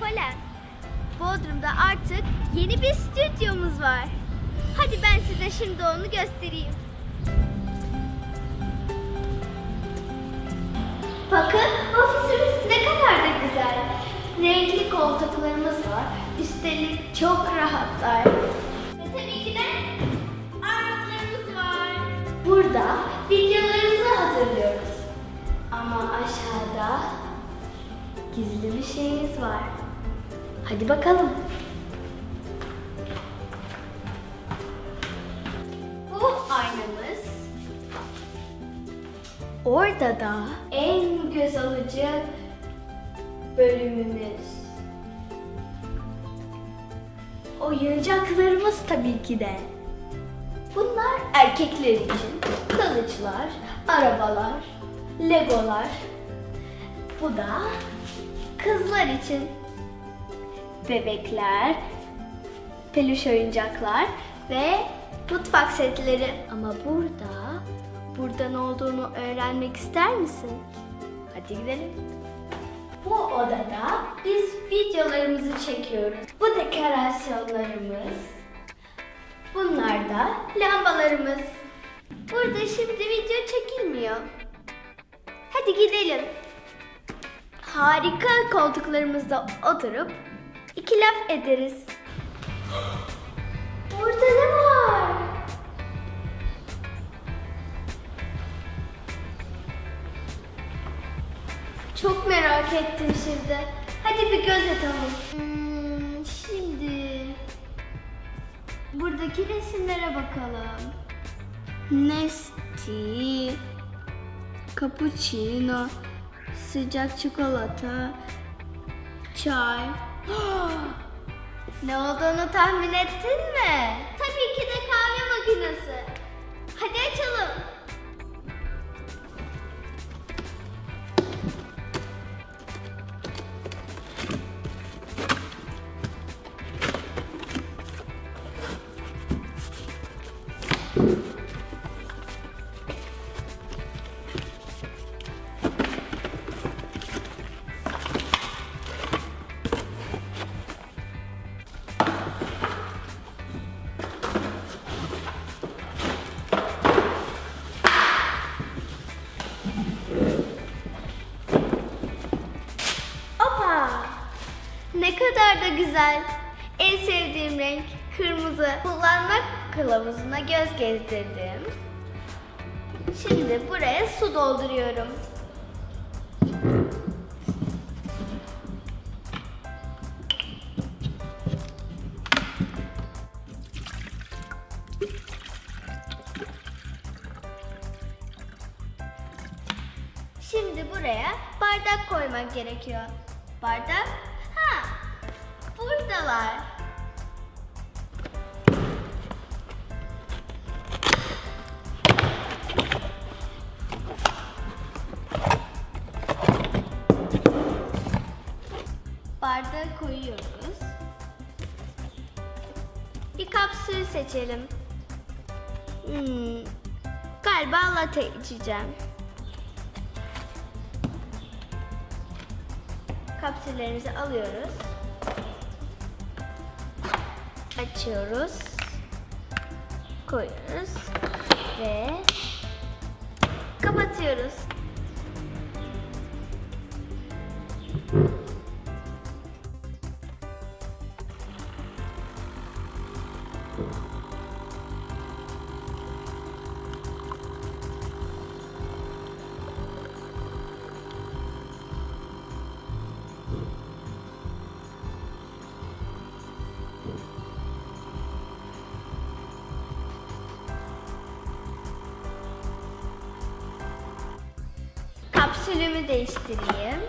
Polen. Bodrum'da artık yeni bir stüdyomuz var. Hadi ben size şimdi onu göstereyim. Bakın ofisimiz ne kadar da güzel. Renkli koltuklarımız var. Üstelik çok rahatlar. Ve tabii ki de armutlarımız var. Burada videolarımızı hazırlıyoruz. Ama aşağıda gizli bir şeyimiz var. Hadi bakalım. Bu aynamız. Orada da en göz alıcı bölümümüz. Oyuncaklarımız tabii ki de. Bunlar erkekler için. Kılıçlar, arabalar, legolar. Bu da kızlar için. Bebekler, peluş oyuncaklar ve mutfak setleri. Ama burada, burada ne olduğunu öğrenmek ister misin? Hadi gidelim. Bu odada biz videolarımızı çekiyoruz. Bu dekorasyonlarımız. Bunlar da lambalarımız. Burada şimdi video çekilmiyor. Hadi gidelim. Harika koltuklarımızda oturup iki laf ederiz. Burada ne var? Çok merak ettim şimdi. Hadi bir göz atalım. Hmm, şimdi buradaki resimlere bakalım. Nesti, cappuccino, sıcak çikolata, çay. ne olduğunu tahmin ettin mi? Ne kadar da güzel. En sevdiğim renk kırmızı. Kullanmak kılavuzuna göz gezdirdim. Şimdi buraya su dolduruyorum. Şimdi buraya bardak koymak gerekiyor. Bardak? Buradalar. Bardağı koyuyoruz. Bir kapsül seçelim. Hmm, galiba latte içeceğim. Kapsüllerimizi alıyoruz. Açıyoruz. Koyuyoruz. Ve kapatıyoruz. Kapsülümü değiştireyim.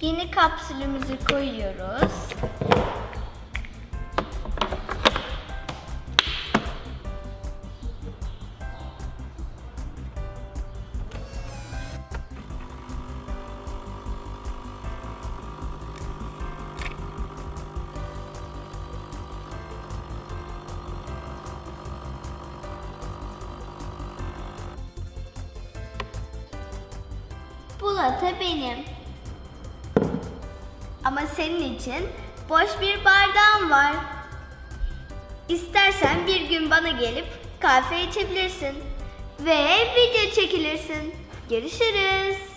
Yeni kapsülümüzü koyuyoruz. Latte benim. Ama senin için boş bir bardağım var. İstersen bir gün bana gelip kahve içebilirsin ve video çekilirsin. Görüşürüz.